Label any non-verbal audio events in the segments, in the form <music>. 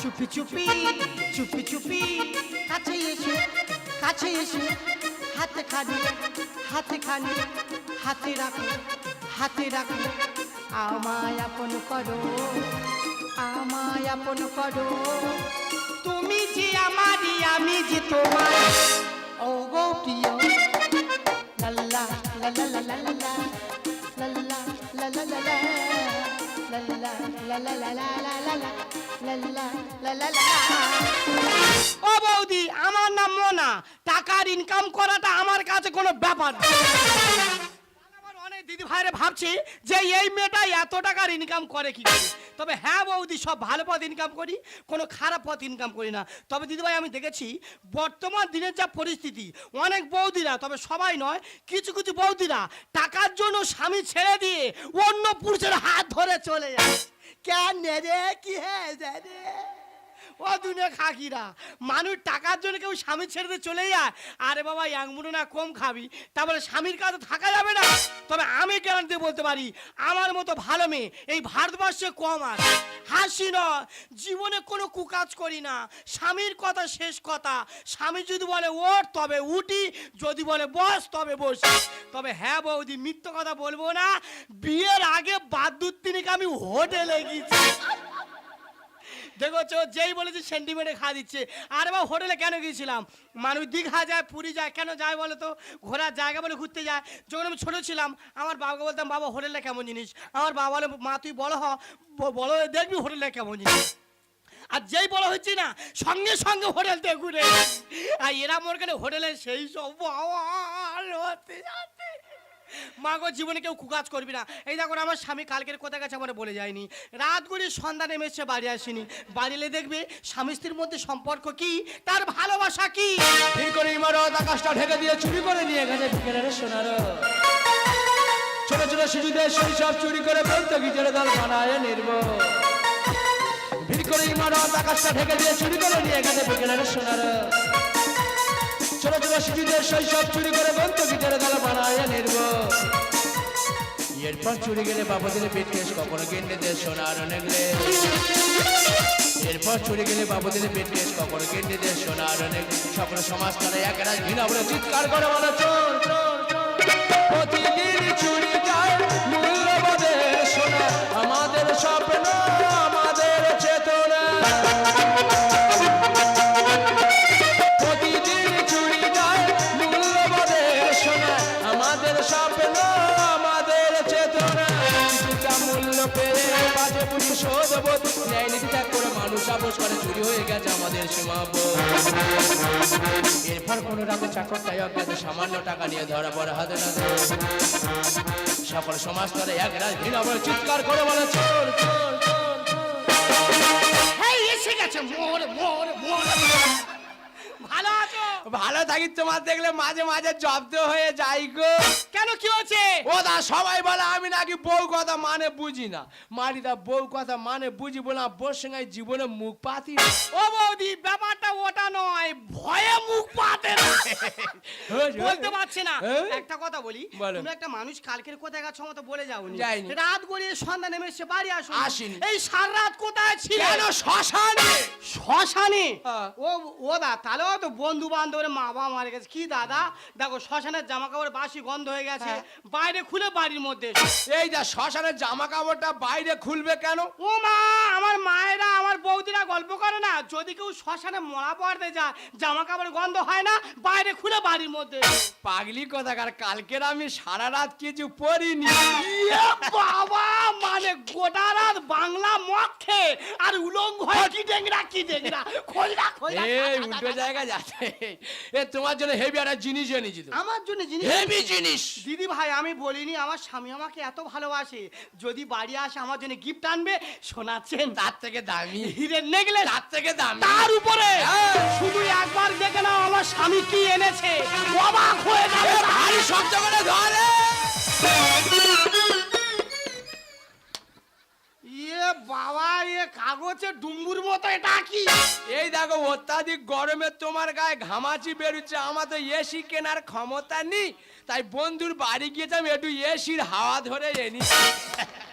চুপি চুপি চুপি চুপি কাছে এসো কাছে এসো হাতে খানি হাতে খানি হাতে রাখো হাতে রাখো আমায় আপন করো আমায় আপন করো তুমি যে আমারই আমি যে তোমার ও বৌদি, আমার নাম মোনা। টাকার ইনকাম করাটা আমার কাছে কোনো ব্যাপার অনেক দিদি ভাইরে ভাবছি যে এই মেয়েটা এত টাকার ইনকাম করে কি করে তবে হ্যাঁ বৌদি, সব ভালো পথ ইনকাম করি, কোনো খারাপ পথ ইনকাম করি না। তবে দিদিভাই, আমি দেখেছি বর্তমান দিনের যা পরিস্থিতি, অনেক বৌদিরা, তবে সবাই নয়, কিছু কিছু বৌদিরা টাকার জন্য স্বামী ছেড়ে দিয়ে অন্য পুরুষের হাত ধরে চলে যায়। কেন কি হ্যাঁ ও দুনিয়া খাকিরা মানুষ টাকার জন্য কেউ স্বামী ছেড়ে দিয়ে চলে যায়। আরে বাবা একমুনো না কম খাবি। তারপরে স্বামীর কাছে থাকা যাবে না। তবে আমি গ্যারান্টি বলতে পারি? আমার মতো ভালো মেয়ে এই ভারতবর্ষে কম আছে। হাসি ন জীবনে কোনো কুকাজ করি না। স্বামীর কথা শেষ কথা। স্বামী যদি বলে ওঠ, তবে উঠি। যদি বলে বস, তবে বসি। তবে হ্যাঁ বৌদি, মিথ্য কথা বলব না। বিয়ের আগে বাদ্যুৎ তিনিকে আমি হোটেলে গেছি দেখো যেই বলেছে সেন্টিমেন্টে খাওয়া দিচ্ছে। আরে বা হোটেলে কেন গিয়েছিলাম? মানুষ দীঘা যায়, পুরী যায়, কেন যায় বলো তো? ঘোরার জায়গা বলে ঘুরতে যায়। যখন আমি ছোটো ছিলাম, আমার বাবাকে বলতাম, বাবা, হোটেলটা কেমন জিনিস? আমার বাবা বলে, মা, তুই বড় হ বড় হয়ে দেখবি হোটেলটা কেমন জিনিস? আর যেই বড় হচ্ছে না, সঙ্গে সঙ্গে হোটেল এসেছি। আর এরা মোর হোটেলে সেই সব হতে মা গো, জীবনে কেউ কুকাজ করবি না। এই দেখো আমার স্বামী কালকের কোথায় গেছে আমার বলে যায়নি। রাত করে সন্ধ্যা নেমে বাড়ি আসেনি। বাড়ি এলে দেখবে স্বামী স্ত্রীর মধ্যে সম্পর্ক কি, তার ভালোবাসা কি? ঠিক করে ইমারত, আকাশটা ঢেকে দিয়ে চুরি করে নিয়ে গেছে বিকেলের সোনার। ছোট ছোট শিশুদের শৈশব চুরি করে বলতো গিটারে দল বানায় নির্ব ভিড় করে ইমারত, আকাশটা ঢেকে দিয়ে চুরি করে নিয়ে গেছে বিকেলের সোনার। ছোট ছোট শিশুদের শৈশব চুরি করে গন্ত গিটারে তারা বানায় নির্ব এরপর চুরি গেলে বাবাদের পেটকেশ কখনো গেন্ডেদের সোনার অনেক এরপর চলে গেলে বাবুদের পেটকেশ কখনো কেন্দ্রীদের সোনার অনেক সকল সমাজ তারা এক রাজ বলে চিৎকার করে বলে, চোর চোর চোর। চুরি পেয়ে বাজে বুঝি শোধবোধ। করে মানুষ আপোষ করে, চুরি হয়ে গেছে আমাদের সীমাবোধ এরপর কোন রাতে চাকর তাই অজ্ঞাত, সামান্য টাকা নিয়ে ধরা পড়ে হাতে নাতে। সকল সমাজ তারা এক রাত ঘৃণা বলে চিৎকার করে বলে, চোর চোর এসে গেছে ভালো আছো? ভালো থাকি তোমার দেখলে মাঝে মাঝে জব্দ হয়ে যাই গো। কেন কি হচ্ছে ও দা সবাই বলে আমি নাকি বউ কথা মানে বুঝি না। মারিদা বউ কথা মানে বুঝি বলে বোর সঙ্গে জীবনে মুখ পাতি ও বৌদি ব্যাপারটা ওটা নয় ভয়ে মুখ পাতে না। বলতে পারছে না। হ্যাঁ? একটা কথা বলি। তুমি একটা মানুষ কালকের কোথায় গেছো মতো বলে যাওনি। রাত গড়িয়ে সন্ধ্যা নেমে এসে বাড়ি আসো আসিনি। এই সার রাত কোথায় ছিল? কেন শ্মশানে? শ্মশানে? হ্যাঁ। ও ও দা তাহলেও তো বন্ধু বান্ধবের মা বাবা মারা গেছে। কি দাদা? দেখো শ্মশানের জামা কাপড় বাসি গন্ধ হয়ে গেছে। হ্যাঁ। বাইরে খুলে বাড়ির মধ্যে এই যা শ্মশানের জামা কাপড়টা বাইরে খুলবে কেন? ও মা আমার মায়েরা আমার বৌদিরা গল্প করে না। যদি কেউ শ্মশানে মরা পড়তে যায় জামা কাপড় গন্ধ হয় না বাইরে খুলে বাড়ির মধ্যে। পাগলি কথাকার কালকের আমি সারা রাত কিছু পড়িনি। ইয়ে বাবা মানে গোটা রাত বাংলা মদ খেয়ে আর উলঙ্গ হয়ে কি ডেংরা কি ডেংরা? খোঁজরা খোঁজরা এই উল্টো জায়গা যাচ্ছে। এ তোমার জন্য হেভি একটা জিনিস এনেছি তো। আমার জন্য জিনিস হেভি জিনিস। দিদি ভাই আমি বলিনি আমার স্বামী আমাকে এত ভালোবাসে। যদি বাড়ি আসে আমার জন্য গিফট আনবে শোনাচ্ছেন তার থেকে দামি। হিরের নেগলে। তার থেকে দামি। তার উপরে। হ্যাঁ। শুধু একবার দেখে নাও আমার স্বামী কি এনেছে। অবাক হয়ে যাবে। ভারী শব্দ করে ধরে। কাগজে ডুম্বুর মতো এটা কি? এই দেখো অত্যাধিক গরমে তোমার গায়ে ঘামাচি বেরোচ্ছে আমার তো এসি কেনার ক্ষমতা নেই। তাই বন্ধুর বাড়ি গিয়েছিলাম একটু এসির হাওয়া ধরে এনি <laughs>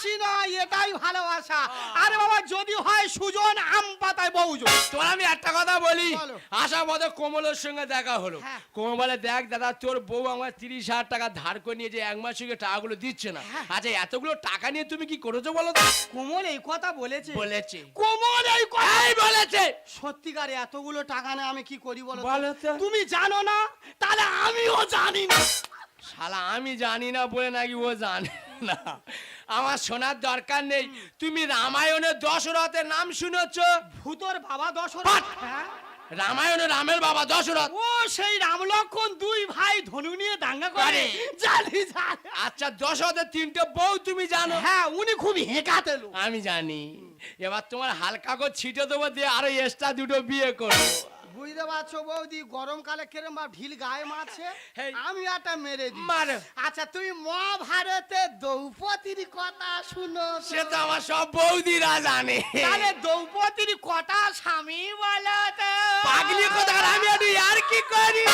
হাসি নয় এটাই ভালোবাসা। আরে বাবা যদি হয় সুজন আম পাতায় বউজন। তোর আমি একটা কথা বলি। বলো। আসার কোমলের সঙ্গে দেখা হলো। হ্যাঁ। কোমল দেখ দাদা তোর বউ আমার তিরিশ হাজার টাকা ধার করে নিয়ে যে এক মাস সঙ্গে টাকাগুলো দিচ্ছে না। হ্যাঁ। আচ্ছা এতগুলো টাকা নিয়ে তুমি কি করেছ বলো তো? কোমল এই কথা বলেছে। বলেছে। কোমল এই কথা এই বলেছে। সত্যিকারে এতগুলো টাকা নেই আমি কি করি বলো। তুমি জানো না? তাহলে আমিও জানি না। শালা আমি জানি না বলে নাকি ও জানে। না। আমার শোনার দরকার নেই। তুমি রামায়ণের দশরথের নাম শুনেছ? ভূতর বাবা দশরথ! হ্যাঁ? রামায়ণে রামের বাবা দশরথ। ও সেই রাম লক্ষণ দুই ভাই ধনু নিয়ে দাঙ্গা করে। করে। জানি আচ্ছা দশরথের তিনটে বউ তুমি জানো? হ্যাঁ উনি খুব হেঁকাতে আমি জানি। এবার তোমার হালকা করে ছিটে দেবো দিয়ে আরও এক্সট্রা দুটো বিয়ে করব। বুঝতে পারছ বৌদি? গরমকালে কেরম বা ঢিল গায়ে মারছে। আমি একটা মেরে দিই। মারো। আচ্ছা তুমি মহাভারতে দ্রৌপদীর কথা শুনো সে তো আমার সব বৌদিরা জানে। তাহলে দ্রৌপদীর কটা স্বামী বলো তো। পাগলি কোথাকার? আমি আর কি করি?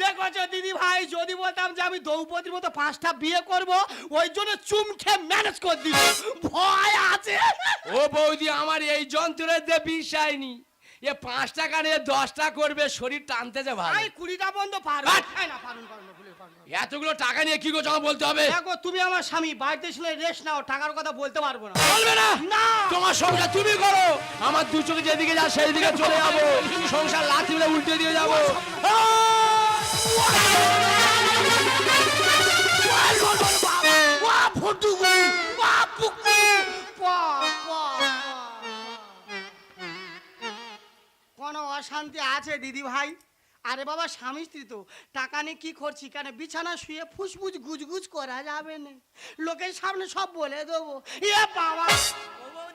দেখো দিদি ভাই যদি বলতাম যে আমি দ্রৌপদীর মতো পাঁচটা বিয়ে করব ওই জন্য চুম খেয়ে ম্যানেজ করে দিল ভয় আছে। ও বৌদি আমার এই যন্ত্রের দিয়ে বিষয় নি এ পাঁচ টাকা নিয়ে দশটা করবে শরীর টানতে যে ভালো। আমি কুড়িটা বন্ধ! এই না পারুন পারুন। এতগুলো টাকা নিয়ে কি করছ বলতে হবে? দেখো তুমি আমার স্বামী বাড়িতে ছিল রেস্ট নাও টাকার কথা বলতে পারব না। বলবে না? না! তোমার সংসার তুমি করো। আমার দু চোখে যেদিকে যা সেই দিকে চলে যাব। সংসার লাথি মেরে উল্টে দিয়ে যাব। আছে দিদি ভাই? আরে বাবা, স্বামী স্ত্রী তো। টাকা নিয়ে কি করছি? কেন বিছানা শুয়ে ফুসফুস, গুজগুজ করা যাবে না। লোকের সামনে সব বলে দেবো। এ বাবা!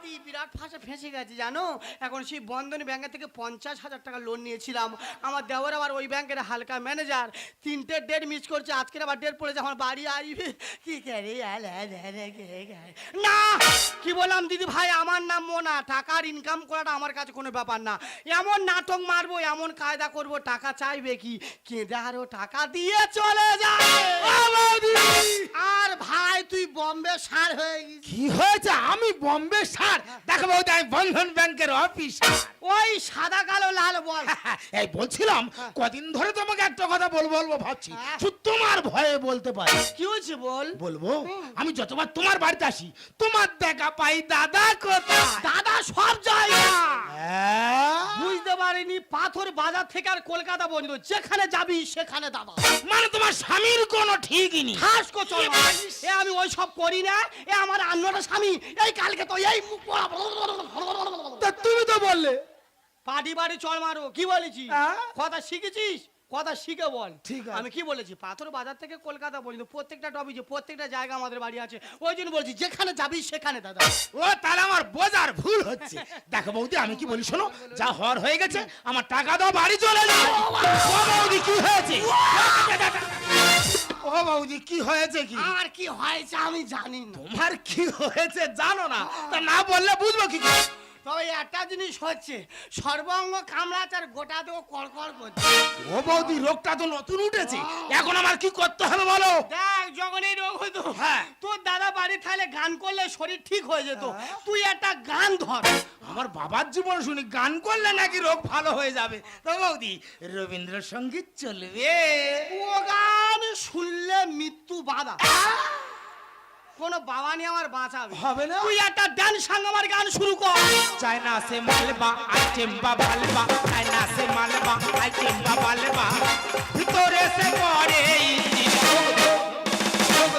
ও বিরাট ফাঁসে ফেঁসে গেছে, জানো? এখন সেই বন্ধন ব্যাংকের থেকে পঞ্চাশ হাজার টাকা লোন নিয়েছিলাম। আমার দেওয়ার আবার ওই ব্যাংকের হালকা ম্যানেজার তিনটে ডেট মিস করছে, আজকের আবার ডেট পড়েছে, আমার বাড়ি আসবে। কি না! কি বললাম, দিদি ভাই, আমার নাম মোনা। টাকার ইনকাম করাটা আমার কাছে কোনো ব্যাপার না। এমন নাটক মারবো, এমন কায়দা করব, টাকা চাইবে কি? কেঁদে আরও টাকা দিয়ে চলে যায়। সার হয়ে কি হয়েছে? আমি বম্বে স্যার দেখো বৌদি আমি বন্ধন ব্যাংকের অফিসার ওই সাদা কালো লাল বল। এই বলছিলাম কদিন ধরে তোমাকে একটা কথা বলব বলব ভাবছি। হ্যাঁ। শুধু তোমার ভয়ে বলতে পারি। কি হয়েছে বল? বলব আমি যতবার তোমার বাড়িতে আসি তোমার দেখা পাই দাদা কোথায়? দাদা সব জায়গা হ্যাঁ? বুঝতে পারিনি পাথর বাজার থেকে আর কলকাতা পর্যন্ত যেখানে যাবি সেখানে দাদা। মানে তোমার স্বামীর কোনো ঠিকই নেই। ঠাস কো চল আমি ওই সব করি না এ আমার আন্নটা স্বামী এই কালকে তো এই তুমি তো বললে। পাটি বাড়ি চল মারো কি বলেছি হ্যাঁ? কথা শিখেছিস? কথা শিখে বল। ঠিক আমি কি বলেছি? পাথর বাজার থেকে কলকাতা পর্যন্ত প্রত্যেকটা টপিকে প্রত্যেকটা জায়গা আমাদের বাড়ি আছে ওই জন্য বলছি যেখানে যাবি সেখানে দাদা। ও তাহলে আমার বোঝার ভুল হচ্ছে। দেখো বৌদি আমি কি বলি শোনো যা হওয়ার হয়ে গেছে আমার টাকা দাও বাড়ি চলে যাও। বৌদি কি হয়েছে? ও বাবুজি কি হয়েছে কি? আর কি হয়েছে আমি জানি না। তোমার কি হয়েছে জানো না? তা না বললে বুঝব কি করে? তবে একটা জিনিস হচ্ছে সর্বাঙ্গ কামড়াচ্ছে আর গোটা দেও কড়কড় করছে। ও বৌদি রোগটা তো নতুন উঠেছে। এখন আমার কি করতে হবে বলো? দেখ যখন এই রোগ হতো। হ্যাঁ। তোর দাদা বাড়ি থাকলে গান করলে শরীর ঠিক হয়ে যেত। তুই একটা গান ধর। আমার বাবার জীবন শুনি গান করলে নাকি রোগ ভালো হয়ে যাবে। তো বৌদি রবীন্দ্রসঙ্গীত চলবে। ও গান শুনলে মৃত্যু বাধা। কোনো বাবা নিয়ে আমার বাঁচাবে হবে না? তুই একটা ডান্স সঙ্গ আমার গান শুরু কর চায়না সে মালবা আইটেম বা বালবা চায়না সে মালবা আইটেম বা বালবা ভিতরে সে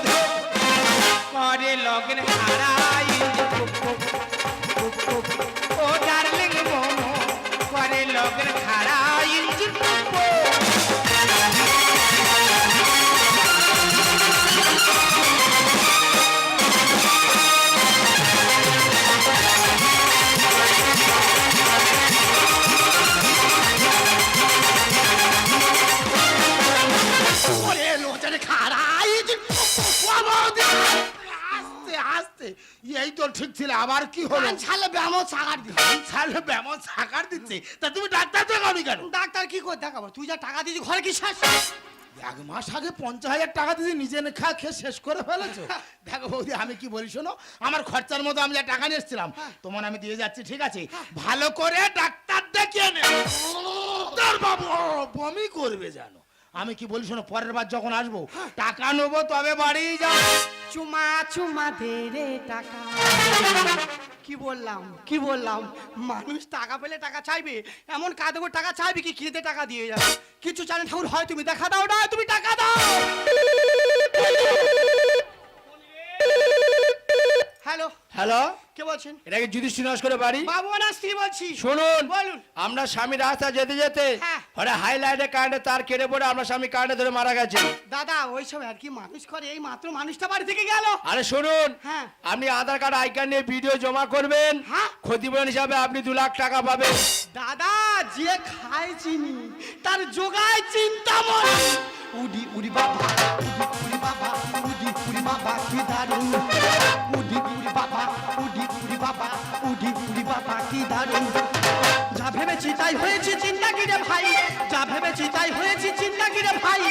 ধুক, করে লগন হারাই। ও ডার্লিং মোমো করে লগন হারাই আস্তে এই তো ঠিক ছিল আবার কি হলো? ছালে ব্যামো ছাগার দি ছালে ব্যামন সাকার দিচ্ছে। তা তুমি ডাক্তার দেখাওনি কেন? ডাক্তার কি করে দেখাবো? তুই যা টাকা দিয়েছি ঘরে কি শেষ এক মাস আগে পঞ্চাশ হাজার টাকা দিয়ে নিজে নে খা খেয়ে শেষ করে ফেলেছো। দেখো বৌদি আমি কি বলি শোনো আমার খরচার মতো আমি যা টাকা নিয়ে এসেছিলাম তোমার আমি দিয়ে যাচ্ছি ঠিক আছে? ভালো করে ডাক্তার দেখিয়ে নে। তোর বাবু বমি করবে জানো আমি কি বলি শোনো পরের বার যখন আসব টাকা নেব তবে বাড়ি যাও। চুমা চুমা দে রে টাকা। কি বললাম কি বললাম? মানুষ টাকা পেলে টাকা চাইবে এমন কাঁদে টাকা চাইবে কি কেঁদে টাকা দিয়ে যাবে? কিছু জানে ঠাকুর হয় তুমি দেখা দাও না তুমি টাকা দাও। হ্যালো। হ্যালো। কে বলছেন? এটা যুধিষ্ঠির নস্করের বাড়ি। বাবু না বলছি। শুনুন বলুন। আমরা স্বামী রাস্তা যেতে যেতে হ্যাঁ। হাইলাইটে কারেন্টে তার কেটে পড়ে আমরা স্বামী কারেন্টে ধরে মারা গেছে। দাদা ওই সব আর কি মানুষ করে এই মাত্র মানুষটা বাড়ি থেকে গেল। আরে শুনুন হ্যাঁ। আপনি আধার কার্ড আই কার্ড নিয়ে ভিডিও জমা করবেন। হ্যাঁ। ক্ষতিপূরণ হিসাবে আপনি দু লাখ টাকা পাবেন। দাদা যে খায় চিনি তার যোগায় চিন্তা মন উডি উডি বাবা উডি উডি বাবা উডি উডি বাবা কি দারুণ। উডি কি দারুণ? যা ভেবেছি তাই হয়েছে, চিন্তা কি রে ভাই? যা ভেবেছি তাই হয়েছে, চিন্তা কি রে ভাই?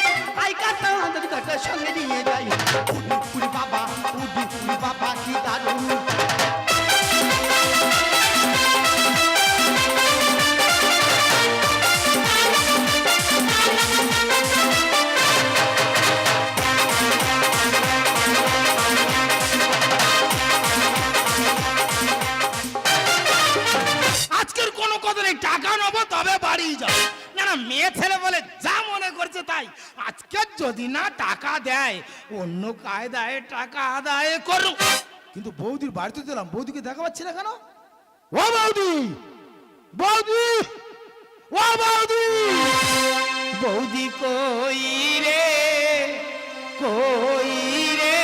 আই কাটা আমাদের সঙ্গে নিয়ে যাই। উডি বাবা উডি বাবা, কি দারুণ। যদি না টাকা দেয় অন্য কায়দায় টাকা আদায় করুক কিন্তু বৌদির বাড়িতে দিলাম বৌদিকে দেখা পাচ্ছি না কেন? ও বৌদি! বৌদি! ও বৌদি! বৌদি কই রে? কই রে?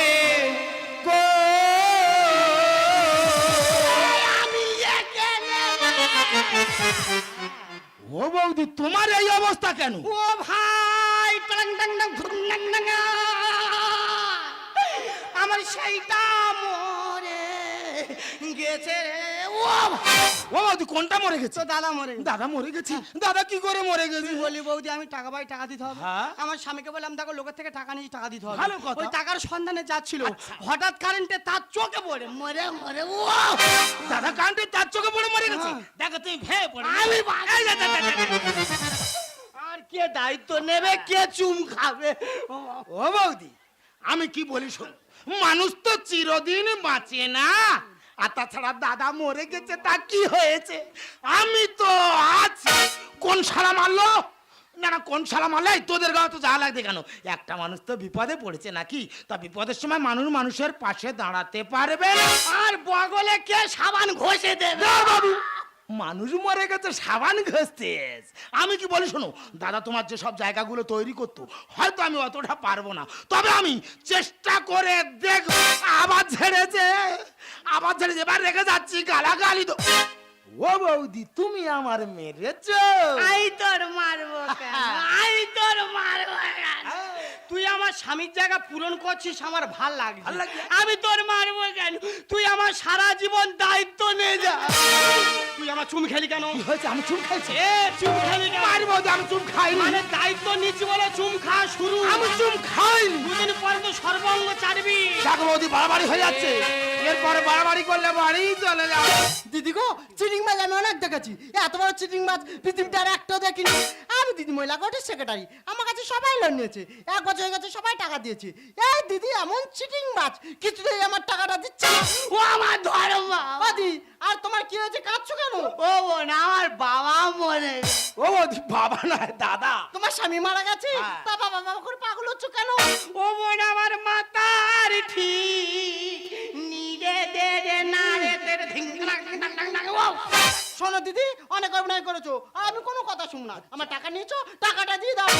ও বৌদি তোমার এই অবস্থা কেন? ও ভাই। আমার সেইটা মরে গেছে কোনটা মরে গেছে দাদা মরে দাদা মরে গেছে দাদা কি করে মরে গেছে বলি বৌদি আমি টাকা পাই টাকা দিতে হবে। আমার স্বামীকে বললাম দেখো লোকের থেকে টাকা নিয়ে টাকা দিতে হবে ভালো। ওই টাকার সন্ধানে যাচ্ছিল হঠাৎ কারেন্টে তার চোখে পড়ে মরে মরে ও দাদা কান্টে তার চোখে পড়ে মরে গেছে। দেখো তুমি ভেয়ে পড়ে আমি কে দায়িত্ব নেবে, কে চুম খাবে? ও বৌদি, আমি কি বলি শোন, মানুষ তো চিরদিন বাঁচে না। আর তাছাড়া দাদা মরে গেছে, তা কি হয়েছে? আমি তো আছি। কোন শালা মারলো? না না, কোন তোদের তো যা লাগবে কেন? একটা মানুষ তো বিপদে পড়েছে নাকি? তা বিপদের সময় মানুষ মানুষের পাশে দাঁড়াতে পারবে আর বগলে কে সাবান ঘষে দেবে? বাবু। মানুষ মরে গেছে সাবান ঘষতে আমি কি বলি শোনো দাদা তোমার যে সব জায়গাগুলো তৈরি করতো হয়তো আমি অতটা পারব না। তবে আমি চেষ্টা করে দেখব। আবার ছেড়েছে আবার ছেড়েছে এবার রেখে যাচ্ছি গালাগালি তো। ও বৌদি তুমি আমার মেরেছো। আই তোর মারবো? আই তোর মারবো তুই আমার স্বামীর জায়গা পূরণ করছিস আমার ভালো লাগছে। আমি তোর মারবো কেন? তুই আমার সারা জীবন দায়িত্ব নিয়ে যা। আমার চুম খেলি কেন? কি হয়েছে? আমি চুপ খাইছি এ চুম খেলি কেন? আমি চুপ খাইনি। মানে দায়িত্ব নিচ্ছি বলে চুম খাওয়া শুরু। আমি চুপ খাইনি। দুদিন পরে তো সর্বঙ্গ চাটবি। দেখো বৌদি বাড়াবাড়ি হয়ে যাচ্ছে। এরপরে বাড়াবাড়ি করলে বাড়ি চলে যাবে দিদি গো চিটিং মাছ আমি অনেক দেখেছি। এত বড় চিটিং মাছ পৃথিবীতে আর একটাও দেখিনি। আমি দিদি মহিলা কোর্টের সেক্রেটারি আমার কাছে সবাই লোন নিয়েছে। এক বছর হয়ে গেছে সবাই টাকা দিয়েছে। এই দিদি এমন চিটিং মাছ। কিছুতেই আমার টাকাটা দিচ্ছে না। ও আমার ধর্ম। ও দি আর তোমার কি হয়েছে? কাঁদছো কেন? ও বোন আমার বাবা মরে ও বাবা না দাদা। তোমার স্বামী মারা গেছে? হ্যাঁ। তা বাবা বাবা করে পাগল হচ্ছ কেন? ও বোন আমার মাতার ঠিক। নিরে দে রে না রে তে রে ধিং শোনো দিদি অনেক অভিনয় করেছ। আমি কোনো কথা শুন না। আমার টাকা নিয়েছো টাকাটা দিয়ে দাও।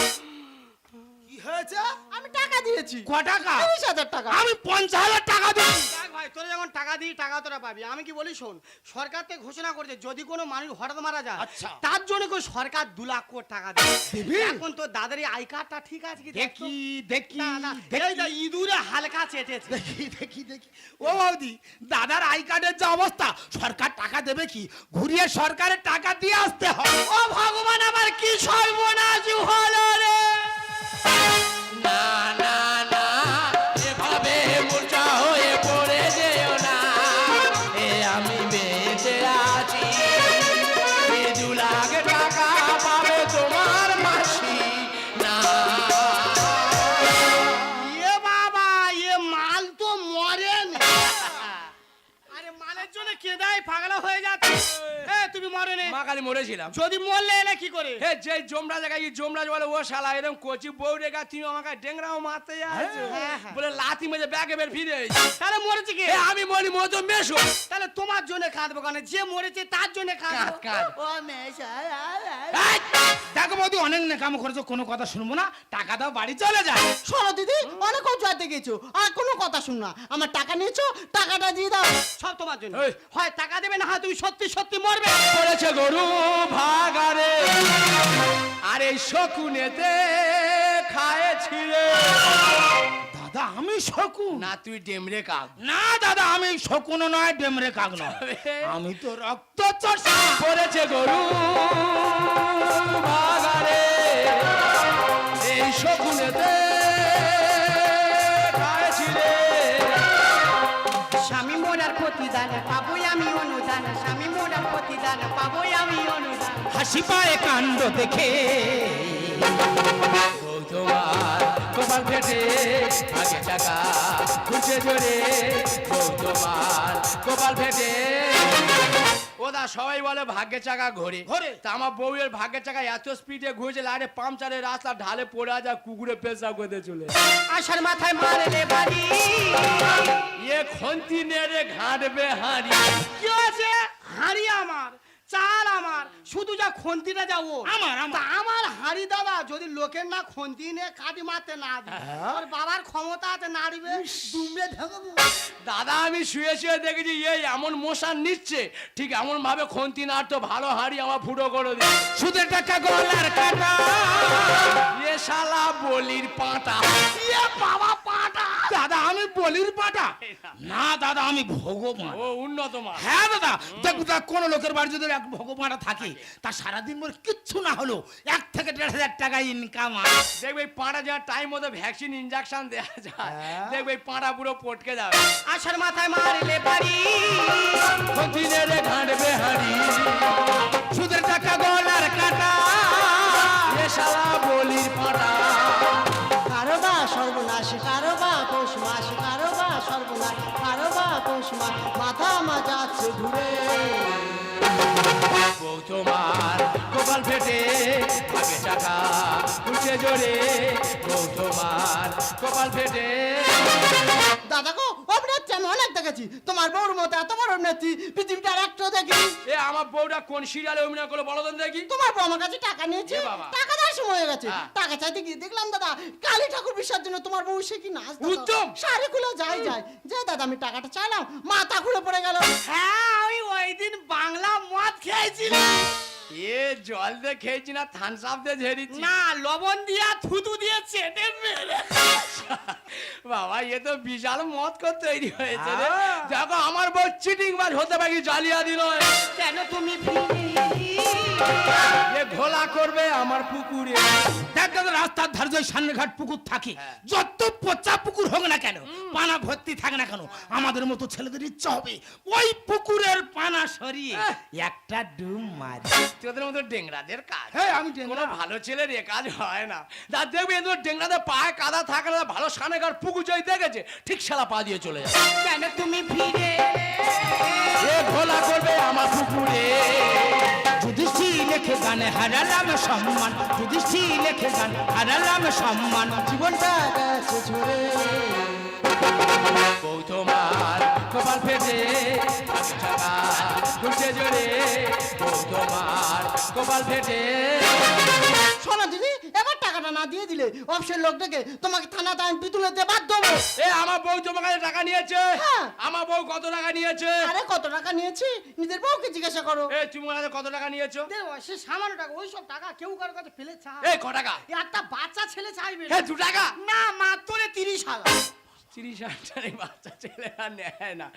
কি হয়েছে? আমি টাকা দিয়েছি। ক টাকা? তিরিশ হাজার টাকা। আমি পঞ্চাশ হাজার টাকা দিই দেখ ভাই তোরা যখন টাকা দিই টাকা তোরা পাবি। আমি কি বলি শোন সরকার থেকে ঘোষণা করেছে যদি কোনো মানুষ হঠাৎ মারা যায় আচ্ছা। তার জন্য করে সরকার দু লাখ কোটি টাকা দেবে? এখন তো দাদার এই আই কার্ডটা ঠিক আছে কি? দেখ দেখি ইঁদুরে হালকা চেটেছে। দেখি দেখি দেখি। ও বৌদি দাদার আই কার্ডের যে অবস্থা সরকার টাকা দেবে কি? ঘুরিয়ে সরকারের টাকা দিয়ে আসতে হবে। ও ভগবান আমার কি সর্বনাশ হলো রে? না মরেনি মা কালী মরেছিলাম। যদি মরলে এলে কি করে? হে যে জমরা জায়গায় জমরাজ বলে ও শালা এরকম কচি বউ রেখা তুমি আমাকে ডেংরাও মারতে যাচ্ছো। হ্যাঁ, হ্যাঁ। বলে লাথি মেজে ব্যাগে বের ফিরে। তাহলে মরেছে কি? আমি মরি মতো মেশো। তাহলে তোমার জন্য কাঁদবো কেন? যে মরেছে তার জন্য কাঁদবো। কাঁদ, কাঁদ। ও মেশা এই, দেখো বৌদি অনেক নেকামো করেছ কোনো কথা শুনব না। টাকা দাও বাড়ি চলে যায় শোনো দিদি অনেক উঁচুতে গেছো আর কোনো কথা শুন না। আমার টাকা নিয়েছো টাকাটা দিয়ে দাও। সব তোমার জন্য। হয় টাকা দেবে না হয় তুমি সত্যি সত্যি মরবে। পড়েছে গরু ভাগারে আর এই শকুনেতে খায় ছিঁড়ে দাদা আমি শকুন। না তুই ডেমরে কাক। না দাদা আমি শকুন নয় ডেমরে কাক নয়। আমি তো রক্ত চর্চা পড়েছে গরু ভাগারে এই শকুনেতে খায় ছিঁড়ে স্বামী মোরার প্রতিদান পাবই আমি অনুদান স্বামী মোরার প্রতিদান পাবই আমি অনুদান হাসি পায় কাণ্ড দেখে। বউ তোমার পেটে ফেটে আগে টাকা খুঁজে জোরে তোমার কপাল ফেটে ওদা সবাই বলে ভাগ্যের চাকা ঘোরে। ঘোরে। তা আমার বউয়ের ভাগ্যের চাকা এত স্পিডে ঘুরেছে লাইনে পাংচারের রাস্তা ঢালে পড়ে যা কুকুরে পেশা করতে চলে আশার মাথায় মারলে বাড়ি। এ খন্তি নেড়ে ঘাঁটবে হাঁড়ি। কি আছে হাঁড়ি আমার। চাল আমার শুধু যা খন্তিটা যা ও আমার, আমার। তা হাঁড়ি দাদা যদি লোকের না খন্তি নিয়ে কাটি মারতে না দিই ওর বাবার ক্ষমতা আছে নাড়িবে দুমড়ে ঢেকাবো দাদা আমি শুয়ে শুয়ে দেখেছি এই এমন মশান নিচ্ছে ঠিক এমন ভাবে খন্তি নাড়তো ভালো হাঁড়ি আমার ফুটো করে দিই সুদের টাকা গলার কাটা। এ শালা বলির পাটা। ইয়ে বাবা দাদা আমি বলির পাটা। না দাদা আমি ভগবান। ও উন্নত মা হ্যাঁ দাদা দেখ দেখ কোন লোকের বাড়ি যদি এক ভগবানটা থাকে তা সারাদিন মোর কিচ্ছু না হলো এক থেকে দেড় হাজার টাকা ইনকাম দেখবে পাঁটা যাওয়ার টাইম মতো ভ্যাকসিন ইনজেকশন দেওয়া যায়। দেখবে এই পাঁটা পুরো পটকে যাবে। আষাঢ় মাথায় মারলে বাড়ি। কন্টিনে রে ঘাঁটবে হাঁড়ি সুদের টাকা গলার কাটা। এ শালা বলির পাটা। আমার যাচ্ছে ঘুরে বউ তোমার। কপাল ফেটে আগে টাকা উঠে জোরে বউ তোমার। কপাল ফেটে। দাদা গো অভিনেত্রী আমি অনেক দেখেছি। তোমার বউর মতো এত বড় অভিনেত্রী দেখি এ আমার বউটা কোন সিরিয়ালে অভিনয় করল বলো তো দেখি। তোমার বউ আমার কাছে টাকা নিয়েছে। এ বাবা। টাকা দেওয়ার সময় হয়ে গেছে। হ্যাঁ। টাকা চাইতে গিয়ে দেখলাম দাদা কালী ঠাকুর বিসর্জনে তোমার বউ সে কি নাচ দাদা। উত্তম। শাড়ি খুলে যাই যায় যে দাদা আমি টাকাটা চাইলাম মাথা খুলে পড়ে গেল। হ্যাঁ আমি ওই দিন বাংলা মদ খেয়েছিলাম এ জল দিয়ে খেয়েছি না থানস আপ দিয়ে ঝেড়েছি। না লবণ দিয়া থুতু দিয়ে চেটে মেরে <laughs> বাবা এ তো বিশাল মত কর তৈরি হয়েছে রে। হ্যাঁ। দেখো আমার বউ চিটিং বাজ হতে পারি জ্বালিয়া দিল কেন তুমি এ ঘোলা করবে আমার পুকুরে। দেখ দাদা রাস্তার ধারে যে সামনেঘাট পুকুর থাকে যত পচা পুকুর হোক না কেন পানা ভর্তি থাকে না কেন আমাদের মতো ছেলেদের ইচ্ছা হবে ওই পুকুরের পানা সরিয়ে একটা ডুব মারি। তোদের মতো ডেংরাদের কাজ। হ্যাঁ আমি ডেংরা। ভালো ছেলের এ কাজ হয় না। যা দেখবি এদের ডেংরাদের পায়ে কাদা থাকে না ভালো সানেগার পুকুর যাই দেখেছে ঠিক শালা পা দিয়ে চলে যায় কেন তুমি ফিরে এ ঘোলা করবে আমার পুকুরে। যুধিষ্ঠি লেখে গান হারালাম সম্মান। যুধিষ্ঠি লেখে গান হারালাম সম্মান। জীবনটা গেছে ঝরে। তোমার কপাল ফেটে ঘুরছে জোরে। তোমার কপাল ফেটে। শোনো দিদি এবার টাকাটা না দিয়ে দিলে অফিসের লোক ডেকে তোমাকে থানাতে আমি পিতুলে দিয়ে বাদ দেবো এ আমার বউ তোমার কাছে টাকা নিয়েছে। হ্যাঁ। আমার বউ কত টাকা নিয়েছে? আরে কত টাকা নিয়েছি? নিজের বউকে জিজ্ঞাসা করো। এ তুমি আমার কাছে কত টাকা নিয়েছো? দে, সে সামান্য টাকা ওই সব টাকা কেউ কারও কাছে ফেলে চায়। এই ক টাকা? একটা বাচ্চা ছেলে চাইবে। না। হ্যাঁ দু টাকা? না মাত্র তিরিশ হাজার। তিরিশ হাজার এই বাচ্চা ছেলে আর নেয় না।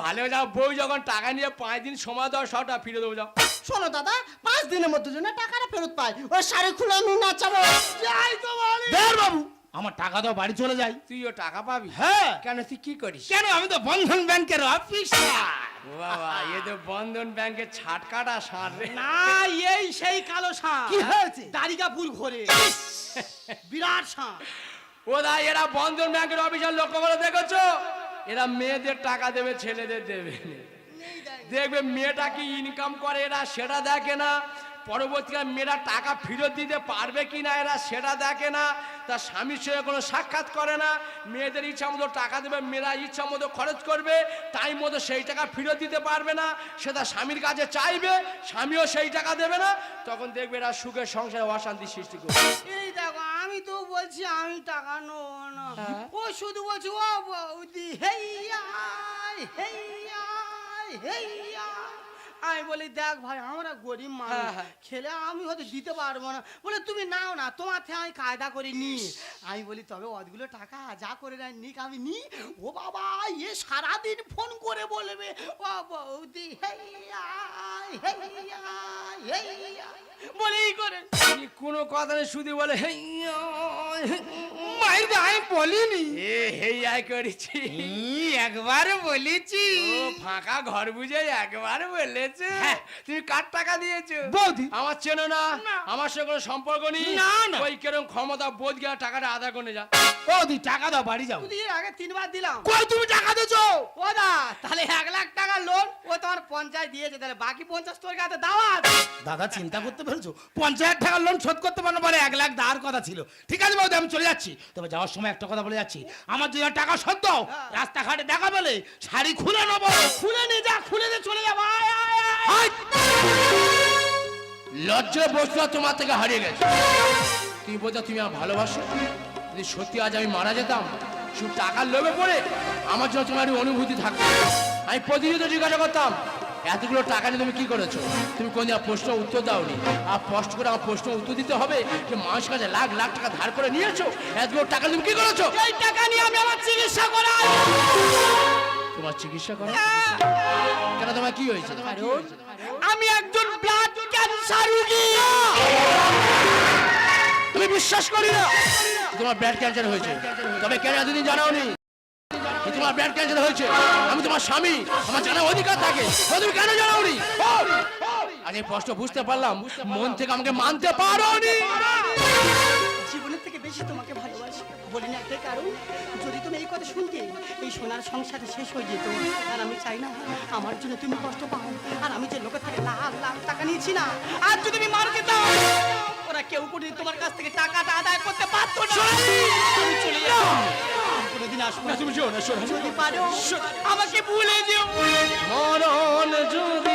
ভালো যাও বউ যখন টাকা নিয়ে পাঁচ দিন সময় দাও সবটা ফিরে দেবো যাও। শোনো দাদা পাঁচ দিনের মধ্যে যেন টাকাটা ফেরত পাই। ওই শাড়ি খুলে আমি নাচাবো যাই তো বলি। দের বাবু আমার টাকা দাও বাড়ি চলে যাই। তুইও টাকা পাবি? হ্যাঁ। কেন তুই কি করিস? কেন আমি তো বন্ধন ব্যাংকের অফিসার বাবা এ তো বন্ধন ব্যাংকের ছাট কাটা সার না এই সেই কালো সাঁ কি হয়েছে? দাড়িকাপুর ঘোরে। বিরাট সাঁ ও দা এরা বন্ধন ব্যাংকের অফিসার লক্ষ্য করে দেখেছ? এরা মেয়েদের টাকা দেবে ছেলেদের দেবে। দেখবে মেয়েটা কি ইনকাম করে এরা সেটা দেখে না। পরবর্তীকালে মেয়েরা টাকা ফেরত দিতে পারবে কি না এরা সেটা দেখে না। তার স্বামীর সঙ্গে কোনো সাক্ষাৎ করে না। মেয়েদের ইচ্ছা মতো টাকা দেবে মেয়েরা ইচ্ছা মতো খরচ করবে টাইম মতো সেই টাকা ফেরত দিতে পারবে না। সে তার স্বামীর কাছে চাইবে স্বামীও সেই টাকা দেবে না। তখন দেখবে এরা সুখের সংসারে অশান্তি সৃষ্টি করবে। এই দেখো আমি তো বলছি আমি টাকা নেব না। হ্যাঁ। ও শুধু বলছি ও বৌদি হেইয়া হেইয়া হেইয়া। আমি বলি দেখ ভাই আমরা গরিব মানুষ। হ্যাঁ, হ্যাঁ। খেলে আমি হয়তো দিতে পারব না। বলে তুমি নাও না তোমার থেকে আমি কায়দা করে নি। আমি বলি তবে অতগুলো টাকা যা করে নেয় নিক আমি নি। ও বাবা এ সারাদিন ফোন করে বলবে ও বৌদি হেইয়া হেইয়া হেইয়া। বলেই করে। কোনো কথা নেই শুধু বলে হেই মাইর আমি বলিনি এ হেই আই করেছি ই, একবার বলেছি ও ফাঁকা ঘর বুঝে একবার বলেছে তুমি কার টাকা দিয়েছ বৌদি। আমার চেনো না আমার সঙ্গে কোনো সম্পর্ক নেই না, না। ওই কেরম ক্ষমতা বোধ গিয়ে টাকাটা আদায় করে যা ও দি টাকা দাও বাড়ি যাও দুদিন আগে তিনবার দিলাম কই তুমি টাকা দিছো ও দা তাহলে এক লাখ টাকা লোন ও তোমার পঞ্চায়েত দিয়েছে তাহলে বাকি পঞ্চাশ তোর কাছে দাওয়াত দাদা চিন্তা করতে পেরেছ পঞ্চায়েত টাকার লোন শোধ করতে পারো বলে এক লাখ দেওয়ার কথা ছিল ঠিক আছে বৌদি আমি চলে যাচ্ছি তবে যাওয়ার সময় একটা কথা বলে যাচ্ছি। আমার যদি টাকা শোধ দাও রাস্তাঘাটে দেখা পেলে শাড়ি খুলে নেব। খুলে নে যা খুলে নে চলে যাব আয়। লজ্জার তোমার থেকে হারিয়ে গেছে। তুমি বলছো তুমি আমার ভালোবাসো? যদি সত্যি আজ আমি মারা যেতাম শুধু টাকার লোভে পড়ে আমার জন্য তোমার অনুভূতি থাকতো। আমি প্রতিনিয়ত জিজ্ঞাসা করতাম এতগুলো টাকা নিয়ে তুমি কি করেছ? তুমি কোন প্রশ্ন উত্তর দাওনি। আর কষ্ট করে আমার প্রশ্ন উত্তর দিতে হবে যে মানুষের কাছে লাখ লাখ টাকা ধার করে নিয়েছো? এতগুলো টাকা তুমি কি করেছ? এই টাকা নিয়ে আমি আমার চিকিৎসা করাই। তোমার চিকিৎসা করো কেন তোমার কি হয়েছে? আমি একজন ব্লাড ক্যান্সার রোগী। আমি বিশ্বাস করি না তোমার ব্লাড ক্যান্সার হয়েছে। তবে কেন এতদিন জানাওনি? তোমার ব্লাড ক্যান্সার হয়েছে। আমি তোমার স্বামী আমার জানার অধিকার থাকে। তুমি কেন জানাওনি? আজ এই প্রশ্ন বুঝতে পারলাম। মন থেকে আমাকে মানতে পারোনি। জীবনের থেকে বেশি তোমাকে ভালোবাসি। বলি না একটাই কারণ যদি তুমি এই কথা শুনতে এই সোনার সংসারটা শেষ হয়ে যেত আর আমি চাই না আমার জন্য তুমি কষ্ট পাও আর আমি যে লোকের থেকে লাখ লাখ টাকা নিয়েছি না আর যদি আমি মার যেতাম ওরা কেউ কোনোদিন তোমার কাছ থেকে টাকাটা আদায় করতে পারতো না। আমি চলে আর কোনোদিন আসব। না। তুমি শোনো শোনো যদি পারো আমাকে ভুলে দিও মরণ যদি